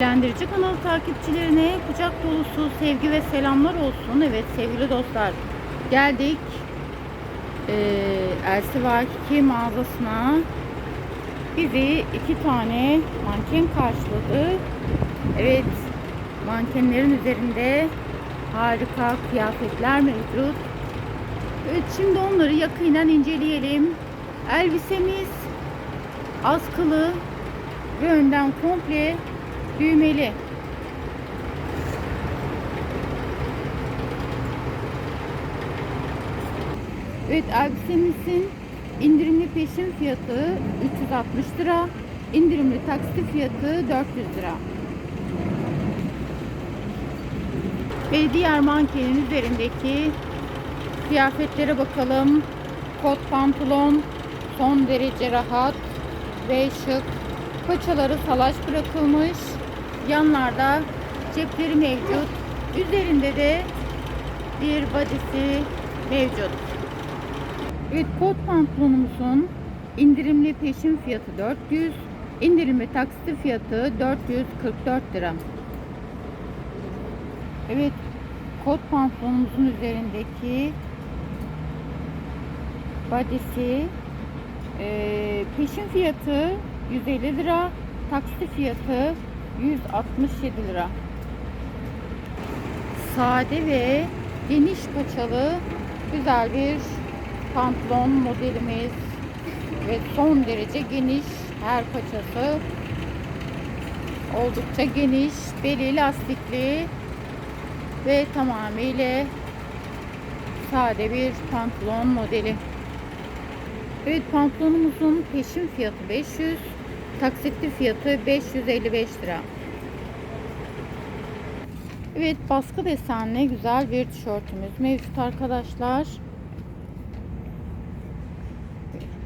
Bilgilendirici kanal takipçilerine kucak dolusu sevgi ve selamlar olsun. Evet sevgili dostlar geldik eee Elsi Vakiki mağazasına. Bizi iki tane manken karşıladı. Evet mankenlerin üzerinde harika kıyafetler mevcut. Evet şimdi onları yakından inceleyelim. Elbisemiz askılı ve önden komple düğmeli. Evet elbisemizin indirimli peşin fiyatı 360 lira. indirimli taksit fiyatı 400 lira. Ve diğer mankenin üzerindeki kıyafetlere bakalım. Kot pantolon son derece rahat ve şık. Paçaları salaş bırakılmış. Yanlarda cepleri mevcut. Üzerinde de bir badisi mevcut. Evet kot pantolonumuzun indirimli peşin fiyatı 400, indirimli taksitli fiyatı 444 lira. Evet kot pantolonumuzun üzerindeki badisi eee, peşin fiyatı 150 lira, taksitli fiyatı 167 lira. Sade ve geniş paçalı güzel bir pantolon modelimiz ve son derece geniş her paçası oldukça geniş beli lastikli ve tamamıyla sade bir pantolon modeli. Evet pantolonumuzun peşin fiyatı 500, taksitli fiyatı 555 lira. Evet baskı desenli güzel bir tişörtümüz mevcut arkadaşlar.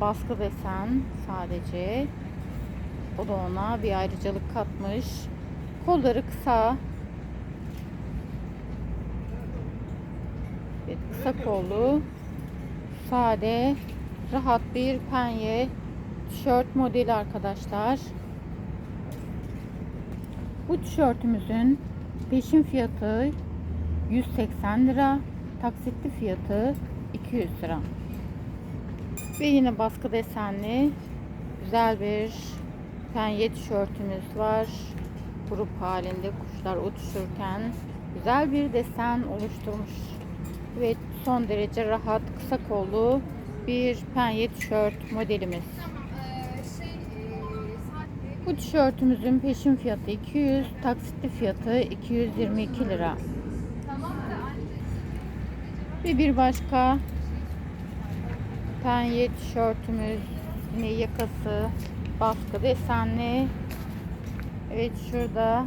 Baskı desen sadece. O da ona bir ayrıcalık katmış. Kolları kısa. Evet, kısa kollu. Sade. Rahat bir penye tişört modeli arkadaşlar. Bu tişörtümüzün peşin fiyatı 180 lira. Taksitli fiyatı 200 lira. Ve yine baskı desenli güzel bir penye tişörtümüz var. Grup halinde kuşlar uçuşurken güzel bir desen oluşturmuş. Ve son derece rahat kısa kollu bir penye tişört modelimiz. Bu tişörtümüzün peşin fiyatı 200, taksitli fiyatı 222 lira. Ve bir başka penye tişörtümüz yine yakası baskı desenli. Evet şurada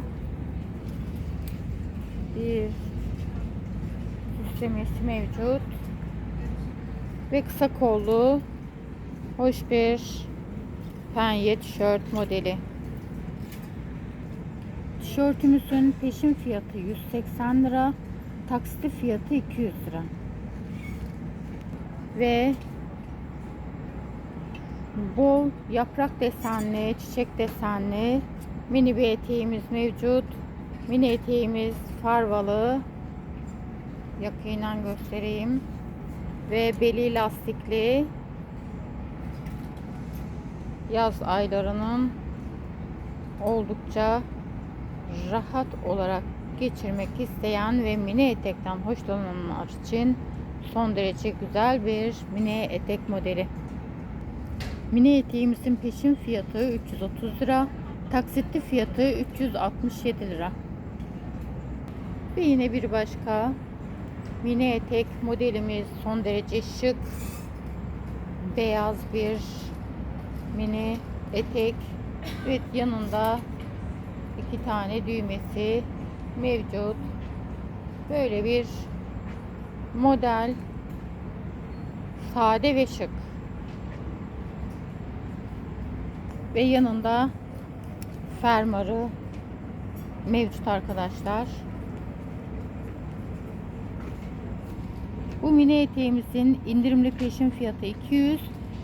bir süslemesi mevcut. Ve kısa kollu hoş bir penye tişört modeli. Tişörtümüzün peşin fiyatı 180 lira, taksitli fiyatı 200 lira. Ve bol yaprak desenli, çiçek desenli mini bir eteğimiz mevcut. Mini eteğimiz farvalı. Yakından göstereyim. Ve beli lastikli. Yaz aylarının oldukça rahat olarak geçirmek isteyen ve mini etekten hoşlananlar için son derece güzel bir mini etek modeli. Mini eteğimizin peşin fiyatı 330 lira, taksitli fiyatı 367 lira. Ve yine bir başka mini etek modelimiz son derece şık beyaz bir mini etek. Evet yanında iki tane düğmesi mevcut. Böyle bir model sade ve şık. Ve yanında fermuarı mevcut arkadaşlar. Bu mini eteğimizin indirimli peşin fiyatı 200,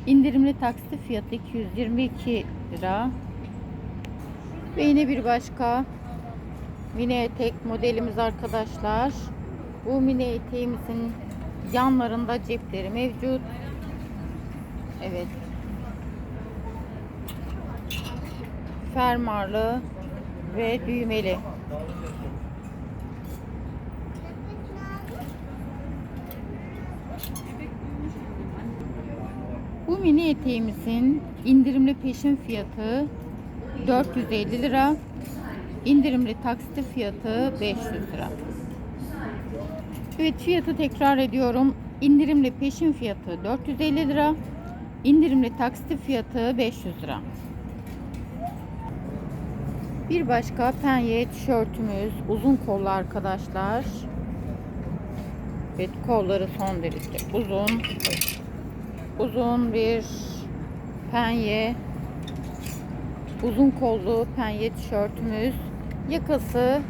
indirimli taksitli fiyatı 222 lira. Ve yine bir başka mini etek modelimiz arkadaşlar. Bu mini eteğimizin yanlarında cepleri mevcut. Evet. Fermarlı ve düğmeli. Bu mini eteğimizin indirimli peşin fiyatı 450 lira. İndirimli taksitli fiyatı 500 lira. Evet fiyatı tekrar ediyorum. İndirimli peşin fiyatı 450 lira. İndirimli taksitli fiyatı 500 lira. Bir başka penye tişörtümüz uzun kollu arkadaşlar. Evet kolları son derece uzun. Uzun bir penye uzun kollu penye tişörtümüz. Yakası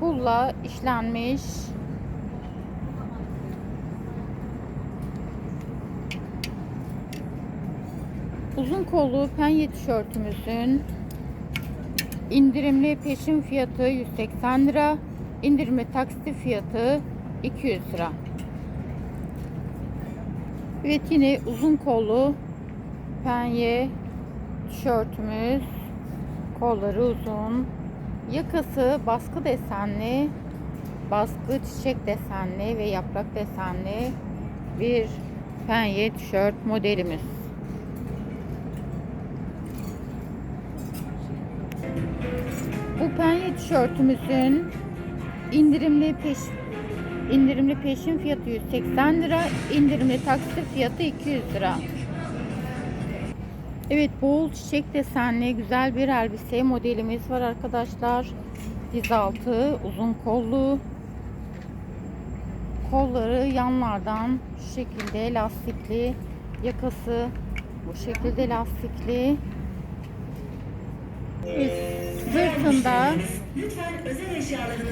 pulla işlenmiş. Uzun kollu penye tişörtümüzün indirimli peşin fiyatı 180 lira. indirimli taksitli fiyatı 200 lira. Evet yine uzun kollu penye tişörtümüz. Kolları uzun. Yakası baskı desenli, baskı çiçek desenli ve yaprak desenli bir penye tişört modelimiz. Bu penye tişörtümüzün indirimli peş indirimli peşin fiyatı 180 lira, indirimli taksit fiyatı 200 lira. Evet bol çiçek desenli güzel bir elbise modelimiz var arkadaşlar. Diz altı uzun kollu. Kolları yanlardan şu şekilde lastikli. Yakası bu şekilde lastikli. Sırtında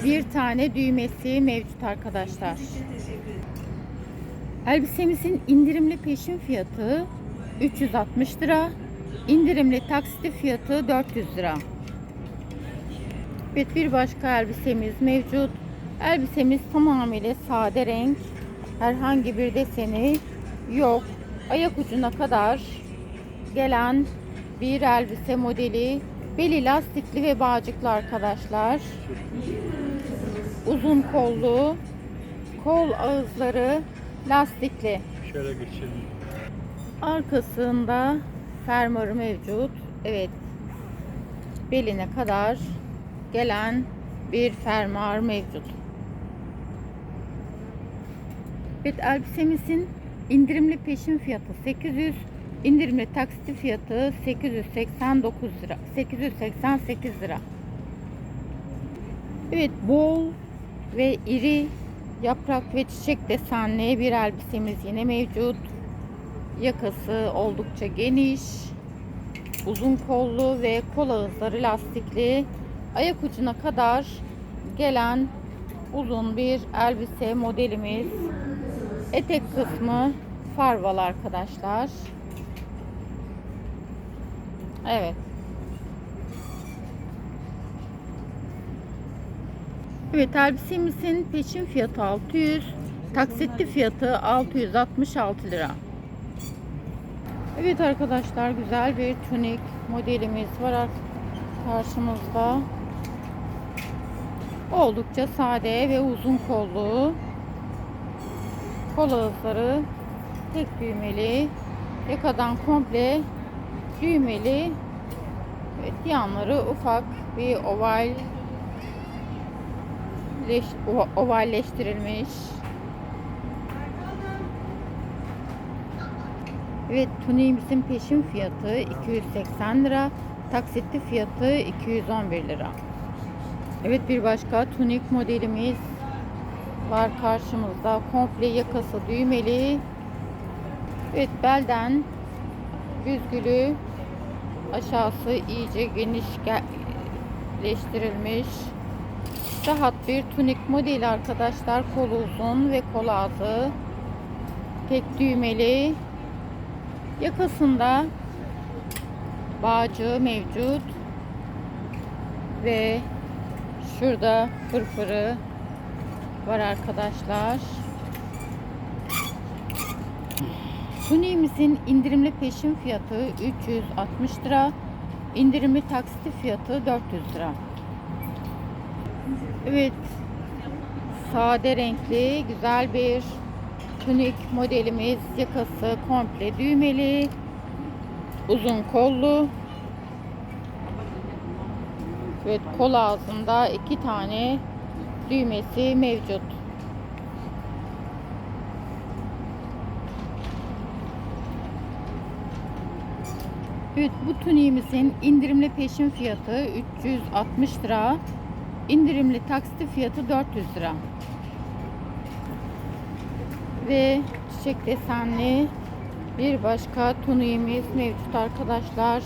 bir tane düğmesi mevcut arkadaşlar. Elbisemizin indirimli peşin fiyatı 360 lira. İndirimli taksitli fiyatı 400 lira. Evet bir başka elbisemiz mevcut. Elbisemiz tamamıyla sade renk. Herhangi bir deseni yok. Ayak ucuna kadar gelen bir elbise modeli. Beli lastikli ve bağcıklı arkadaşlar. Uzun kollu. Kol ağızları lastikli. Şöyle geçelim. Arkasında fermuarı mevcut. Evet. Beline kadar gelen bir fermuar mevcut. Evet elbisemizin indirimli peşin fiyatı 800, indirimli taksitli fiyatı 889 lira. 888 lira. Evet bol ve iri yaprak ve çiçek desenli bir elbisemiz yine mevcut. Yakası oldukça geniş. Uzun kollu ve kol ağızları lastikli. Ayak ucuna kadar gelen uzun bir elbise modelimiz. Etek kısmı farvalı arkadaşlar. Evet. Evet elbisemizin peşin fiyatı 600, taksitli fiyatı 666 lira. Evet arkadaşlar güzel bir tunik modelimiz var ar- karşımızda. Oldukça sade ve uzun kollu. Kol ağızları tek düğmeli. Yakadan komple düğmeli. Evet, yanları ufak bir oval leş, ova- ovalleştirilmiş. Evet tuniğimizin peşin fiyatı 280 lira. Taksitli fiyatı 211 lira. Evet bir başka tunik modelimiz var karşımızda. Komple yakası düğmeli. Evet belden büzgülü aşağısı iyice genişleştirilmiş. Rahat bir tunik modeli arkadaşlar. Kolu uzun ve kol ağzı. Tek düğmeli. Yakasında bağcığı mevcut. Ve Şurada fırfırı var arkadaşlar. Suni'mizin indirimli peşin fiyatı 360 lira. İndirimli taksitli fiyatı 400 lira. Evet. Sade renkli güzel bir tunik modelimiz. Yakası komple düğmeli. Uzun kollu. Evet kol ağzında iki tane düğmesi mevcut. Evet bu tuniğimizin indirimli peşin fiyatı 360 lira. İndirimli taksitli fiyatı 400 lira. Ve çiçek desenli bir başka tuniğimiz mevcut arkadaşlar.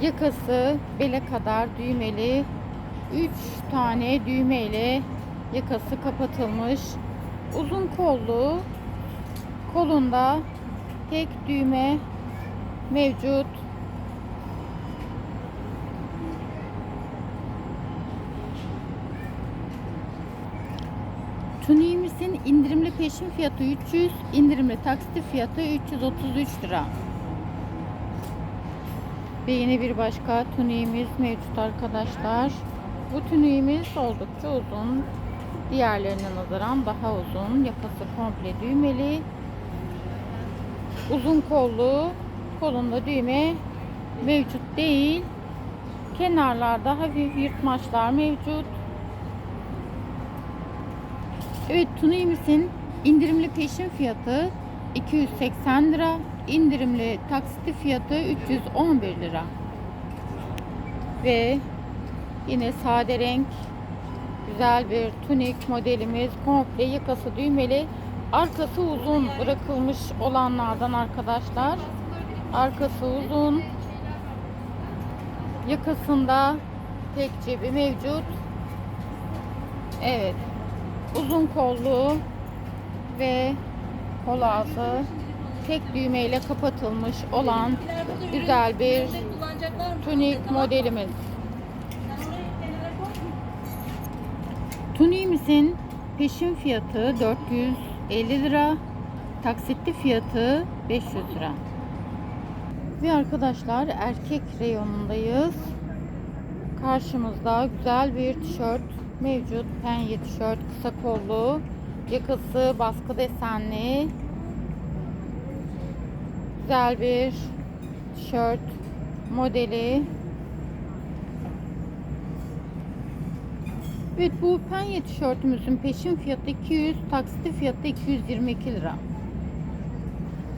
Yakası bele kadar düğmeli. 3 tane düğmeyle yakası kapatılmış. Uzun kollu. Kolunda tek düğme mevcut. Tuniğimizin indirimli peşin fiyatı 300, indirimli taksitli fiyatı 333 lira. Ve yine bir başka tuniğimiz mevcut arkadaşlar. Bu tuniğimiz oldukça uzun. Diğerlerine nazaran daha uzun. Yakası komple düğmeli. Uzun kollu. Kolunda düğme mevcut değil. Kenarlarda hafif yırtmaçlar mevcut. Evet tuniğimizin indirimli peşin fiyatı 280 lira. indirimli taksitli fiyatı 311 lira. Ve yine sade renk güzel bir tunik modelimiz komple yakası düğmeli arkası uzun bırakılmış olanlardan arkadaşlar arkası uzun yakasında tek cebi mevcut evet uzun kollu ve kol ağzı tek düğmeyle kapatılmış olan güzel bir tunik modelimiz. Tuniğimizin peşin fiyatı 450 lira, taksitli fiyatı 500 lira. Ve arkadaşlar erkek reyonundayız. Karşımızda güzel bir tişört mevcut. Penye tişört kısa kollu. Yakası baskı desenli. Güzel bir tişört modeli. Evet bu penye tişörtümüzün peşin fiyatı 200, taksitli fiyatı 222 lira.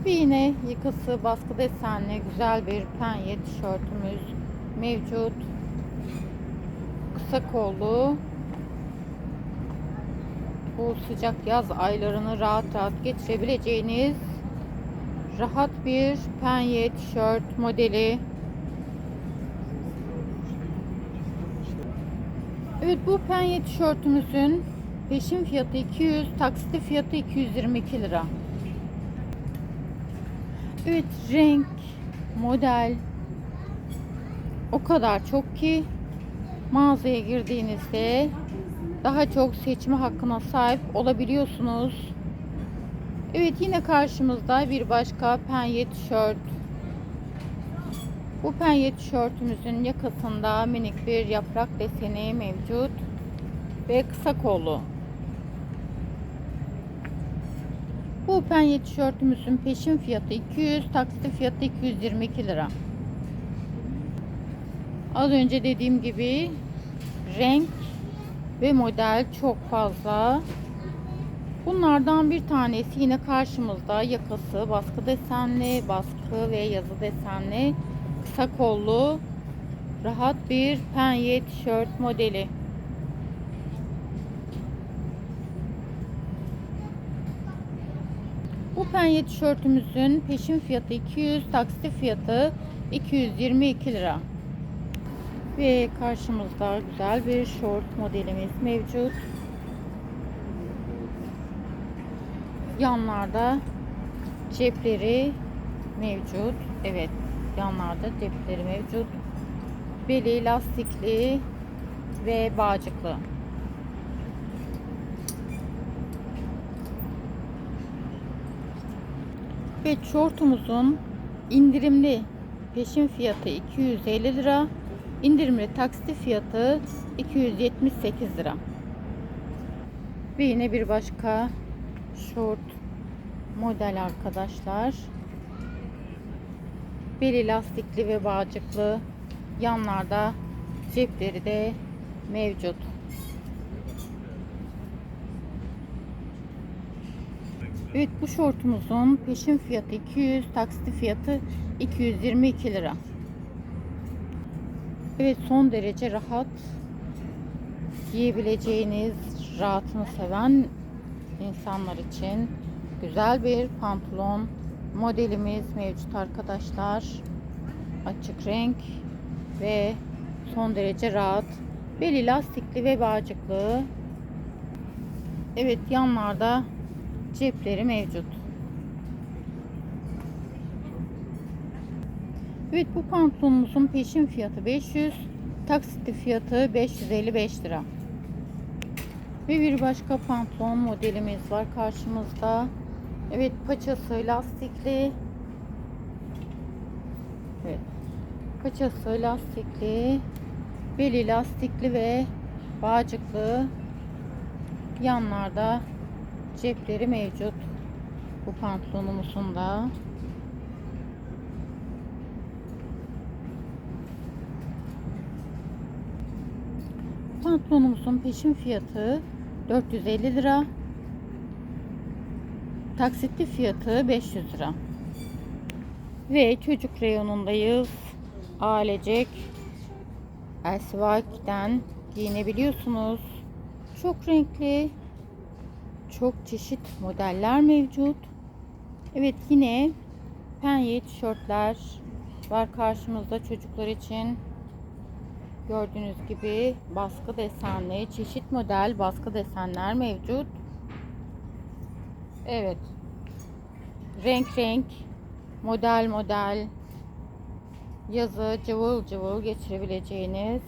Ve yine yakası baskı desenli güzel bir penye tişörtümüz mevcut. Kısa kollu. Bu sıcak yaz aylarını rahat rahat geçirebileceğiniz rahat bir penye tişört modeli. Evet bu penye tişörtümüzün peşin fiyatı 200, taksitli fiyatı 222 lira. Evet renk, model o kadar çok ki mağazaya girdiğinizde daha çok seçme hakkına sahip olabiliyorsunuz. Evet yine karşımızda bir başka penye tişört. Bu penye tişörtümüzün yakasında minik bir yaprak deseni mevcut ve kısa kollu. Bu penye tişörtümüzün peşin fiyatı 200, taksitli fiyatı 222 lira. Az önce dediğim gibi renk ve model çok fazla. Bunlardan bir tanesi yine karşımızda yakası baskı desenli, baskı ve yazı desenli, kısa kollu, rahat bir penye tişört modeli. Bu penye tişörtümüzün peşin fiyatı 200, taksitli fiyatı 222 lira. Ve karşımızda güzel bir short modelimiz mevcut. Yanlarda cepleri mevcut. Evet, yanlarda cepleri mevcut. Beli lastikli ve bağcıklı. Ve şortumuzun indirimli peşin fiyatı 250 lira, indirimli taksitli fiyatı 278 lira. Ve yine bir başka şort model arkadaşlar. Beli lastikli ve bağcıklı. Yanlarda cepleri de mevcut. Evet bu şortumuzun peşin fiyatı 200, taksitli fiyatı 222 lira. Evet son derece rahat giyebileceğiniz, rahatını seven insanlar için güzel bir pantolon modelimiz mevcut arkadaşlar. Açık renk ve son derece rahat. Beli lastikli ve bağcıklı. Evet yanlarda cepleri mevcut. Evet bu pantolonumuzun peşin fiyatı 500, taksitli fiyatı 555 lira. Ve bir başka pantolon modelimiz var karşımızda. Evet paçası lastikli. Evet. Paçası lastikli. Beli lastikli ve bağcıklı. Yanlarda cepleri mevcut. Bu pantolonumuzun da. Pantolonumuzun peşin fiyatı 450 lira. Taksitli fiyatı 500 lira. Ve çocuk reyonundayız. Ailecek Elsivak'ten giyinebiliyorsunuz. Çok renkli, çok çeşit modeller mevcut. Evet yine penye tişörtler var karşımızda çocuklar için. Gördüğünüz gibi baskı desenli, çeşit model baskı desenler mevcut. Evet. Renk renk, model model, yazı cıvıl cıvıl geçirebileceğiniz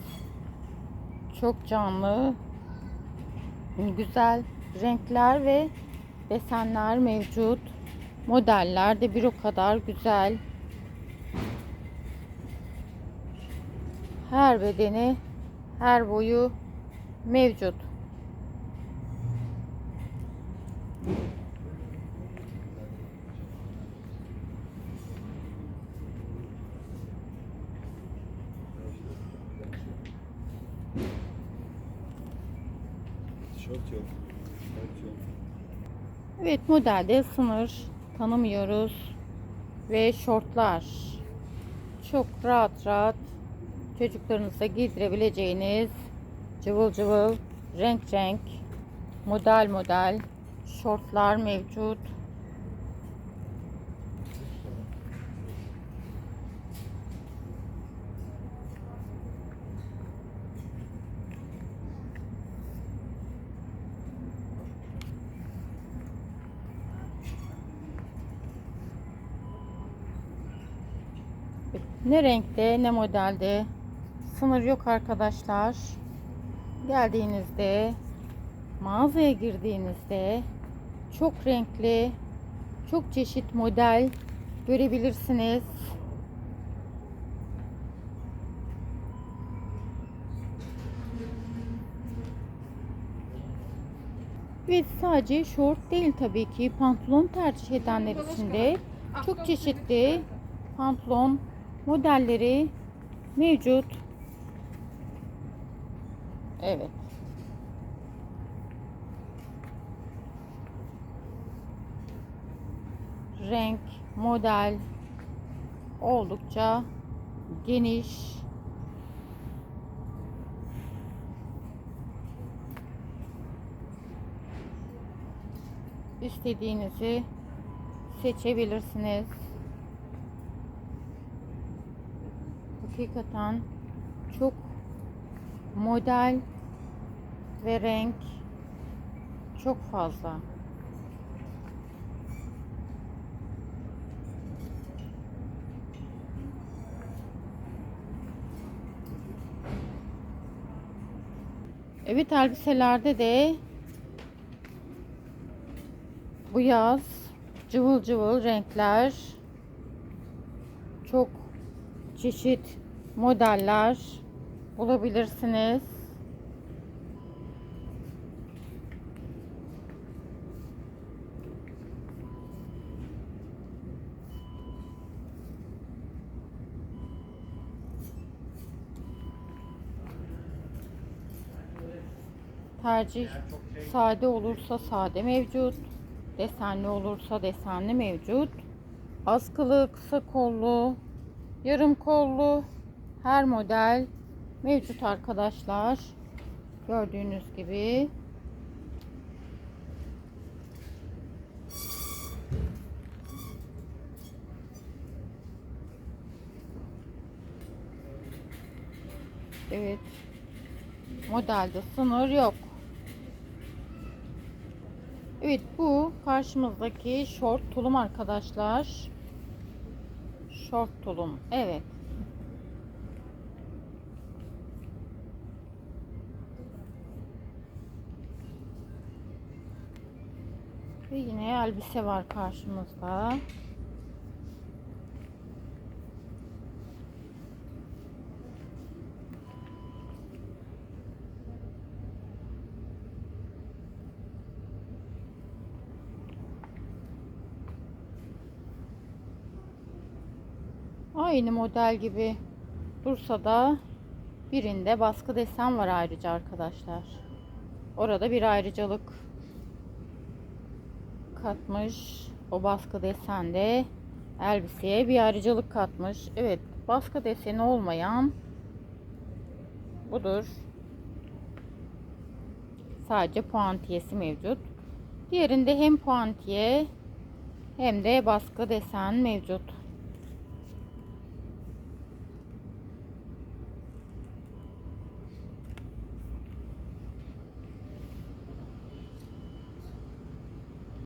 çok canlı, güzel renkler ve desenler mevcut. Modeller de bir o kadar güzel. Her bedeni, her boyu mevcut. Evet modelde sınır tanımıyoruz. Ve şortlar. Çok rahat rahat çocuklarınıza giydirebileceğiniz cıvıl cıvıl renk renk model model şortlar mevcut. Ne renkte ne modelde sınır yok arkadaşlar. Geldiğinizde mağazaya girdiğinizde çok renkli çok çeşit model görebilirsiniz. Ve sadece şort değil tabii ki pantolon tercih edenler için de çok çeşitli pantolon modelleri mevcut. Evet. Renk, model oldukça geniş. İstediğinizi seçebilirsiniz. hakikaten çok model ve renk çok fazla. Evet elbiselerde de bu yaz cıvıl cıvıl renkler çok çeşit modeller bulabilirsiniz. Tercih sade olursa sade mevcut. Desenli olursa desenli mevcut. Askılı, kısa kollu, yarım kollu her model mevcut arkadaşlar. Gördüğünüz gibi. Evet. Modelde sınır yok. Evet bu karşımızdaki short tulum arkadaşlar. Short tulum. Evet. Ve yine elbise var karşımızda. Aynı model gibi dursa da birinde baskı desen var ayrıca arkadaşlar. Orada bir ayrıcalık katmış. O baskı desende elbiseye bir ayrıcalık katmış. Evet, baskı deseni olmayan budur. Sadece puantiyesi mevcut. Diğerinde hem puantiye hem de baskı desen mevcut.